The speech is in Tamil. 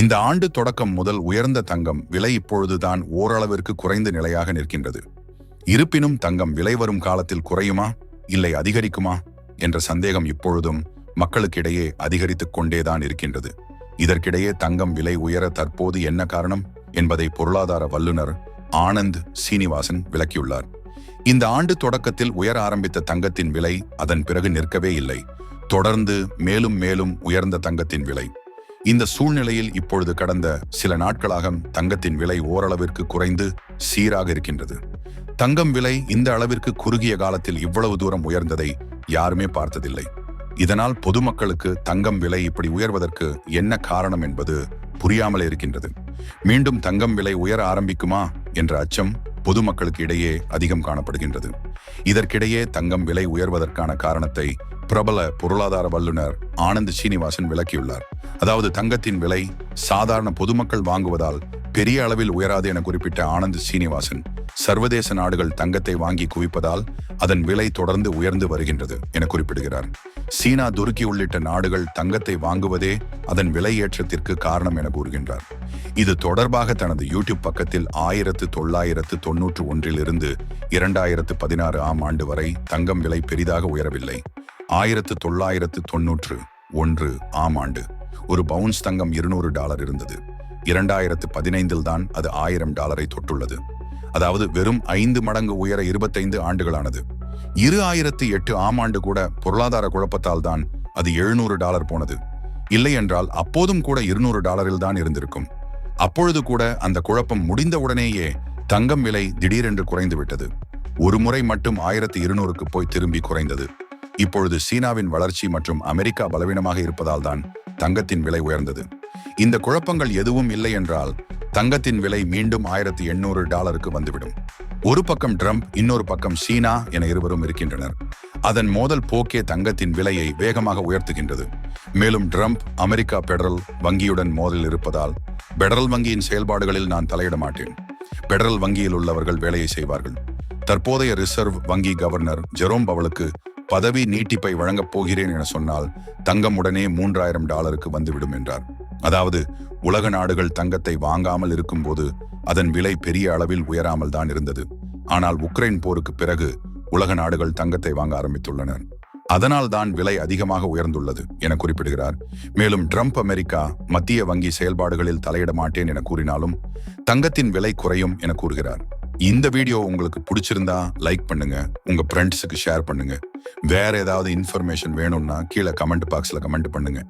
இந்த ஆண்டு தொடக்கம் முதல் உயர்ந்த தங்கம் விலை இப்பொழுதுதான் ஓரளவிற்கு குறைந்த நிலையாக நிற்கின்றது. இருப்பினும் தங்கம் விலை வரும் காலத்தில் குறையுமா? இல்லை அதிகரிக்குமா? என்ற சந்தேகம் இப்பொழுதும் மக்களுக்கிடையே அதிகரித்துக் கொண்டேதான் இருக்கின்றது. இதற்கிடையே தங்கம் விலை உயர தற்போது என்ன காரணம்? என்பதை பொருளாதார வல்லுநர் ஆனந்த் சீனிவாசன் விளக்கியுள்ளார். இந்த ஆண்டு தொடக்கத்தில் உயர ஆரம்பித்த தங்கத்தின் விலை அதன் பிறகு நிற்கவே இல்லை. தொடர்ந்து மேலும் மேலும் உயர்ந்த தங்கத்தின் விலை இந்த சூழ்நிலையில் இப்பொழுது கடந்த சில நாட்களாக தங்கத்தின் விலை ஓரளவிற்கு குறைந்து சீராக இருக்கின்றது. தங்கம் விலை இந்த அளவிற்கு குறுகிய காலத்தில் இவ்வளவு தூரம் உயர்ந்ததை யாருமே பார்த்ததில்லை. இதனால் பொதுமக்களுக்கு தங்கம் விலை இப்படி உயர்வதற்கு என்ன காரணம் என்பது புரியாமல் இருக்கின்றது. மீண்டும் தங்கம் விலை உயர ஆரம்பிக்குமா என்ற அச்சம் பொதுமக்களுக்கு இடையே அதிகம் காணப்படுகின்றது. இதற்கிடையே தங்கம் விலை உயர்வதற்கான காரணத்தை பிரபல பொருளாதார வல்லுநர் ஆனந்த் சீனிவாசன் விளக்கியுள்ளார். அதாவது தங்கத்தின் விலை சாதாரண பொதுமக்கள் வாங்குவதால் பெரிய அளவில் உயராது என குறிப்பிட்ட ஆனந்த் சீனிவாசன் சர்வதேச நாடுகள் தங்கத்தை வாங்கி குவிப்பதால் அதன் விலை தொடர்ந்து உயர்ந்து வருகின்றது என குறிப்பிடுகிறார். சீனா துருக்கி உள்ளிட்ட நாடுகள் தங்கத்தை வாங்குவதே அதன் விலை ஏற்றத்திற்கு காரணம் என கூறுகின்றார். இது தொடர்பாக தனது யூடியூப் பக்கத்தில் ஆயிரத்து தொள்ளாயிரத்து தொன்னூற்று ஒன்றில் இருந்து இரண்டாயிரத்து பதினாறு ஆம் ஆண்டு வரை தங்கம் விலை பெரிதாக உயரவில்லை. ஆயிரத்து தொள்ளாயிரத்து தொன்னூற்று ஒன்று ஆம் ஆண்டு. ஒரு பவுன்ஸ் தங்கம் இருநூறு டாலர் இருந்தது. இரண்டாயிரத்து பதினைந்தில் தான் அது ஆயிரம் டாலரை தொட்டுள்ளது. அதாவது வெறும் ஐந்து மடங்கு உயர இருபத்தைந்து ஆண்டுகளானது. இரு ஆயிரத்தி எட்டு ஆம் ஆண்டு கூட பொருளாதார குழப்பத்தால் தான் அது எழுநூறு டாலர் போனது. இல்லை என்றால் அப்போதும் கூட இருநூறு டாலரில் தான் இருந்திருக்கும். அப்பொழுது கூட அந்த குழப்பம் முடிந்த உடனேயே தங்கம் விலை திடீரென்று குறைந்து விட்டது. ஒரு முறை மட்டும் ஆயிரத்தி இருநூறுக்கு போய் திரும்பி குறைந்தது. இப்பொழுது சீனாவின் வளர்ச்சி மற்றும் அமெரிக்கா பலவீனமாக இருப்பதால் தான் தங்கத்தின் விலை உயர்ந்தது. இந்த குழப்பங்கள் எதுவும் இல்லை என்றால் தங்கத்தின் விலை மீண்டும் ஆயிரத்தி எண்ணூறு டாலருக்கு வந்துவிடும். ஒரு பக்கம் ட்ரம்ப் இன்னொரு பக்கம் சீனா என இருவரும் இருக்கின்றனர். அதன் மோதல் போக்கே தங்கத்தின் விலையை வேகமாக உயர்த்துகின்றது. மேலும் ட்ரம்ப் அமெரிக்கா பெடரல் வங்கியுடன் மோதலில் இருப்பதால் பெடரல் வங்கியின் செயல்பாடுகளில் நான் தலையிட மாட்டேன். பெடரல் வங்கியில் உள்ளவர்கள் வேலையை செய்வார்கள். தற்போதைய ரிசர்வ் வங்கி கவர்னர் ஜெரோம் பவலுக்கு பதவி நீட்டிப்பை வழங்கப் போகிறேன் என சொன்னால் தங்கம் உடனே மூன்றாயிரம் டாலருக்கு வந்துவிடும் என்றார். அதாவது உலக நாடுகள் தங்கத்தை வாங்காமல் இருக்கும்போது அதன் விலை பெரிய அளவில் உயராமல் தான் இருந்தது. ஆனால் உக்ரைன் போருக்கு பிறகு உலக நாடுகள் தங்கத்தை வாங்க ஆரம்பித்துள்ளனர் அதனால் தான் விலை அதிகமாக உயர்ந்துள்ளது என குறிப்பிடுகிறார். மேலும் ட்ரம்ப் அமெரிக்கா மத்திய வங்கி செயல்பாடுகளில் தலையிட மாட்டேன் என கூறினாலும் தங்கத்தின் விலை குறையும் என கூறுகிறார். இந்த வீடியோ உங்களுக்கு பிடிச்சிருந்தா லைக் பண்ணுங்க உங்க ஃப்ரெண்ட்ஸுக்கு ஷேர் பண்ணுங்க. வேற ஏதாவது இன்ஃபர்மேஷன் வேணும்னா கீழே கமெண்ட் பாக்ஸ்ல கமெண்ட் பண்ணுங்க.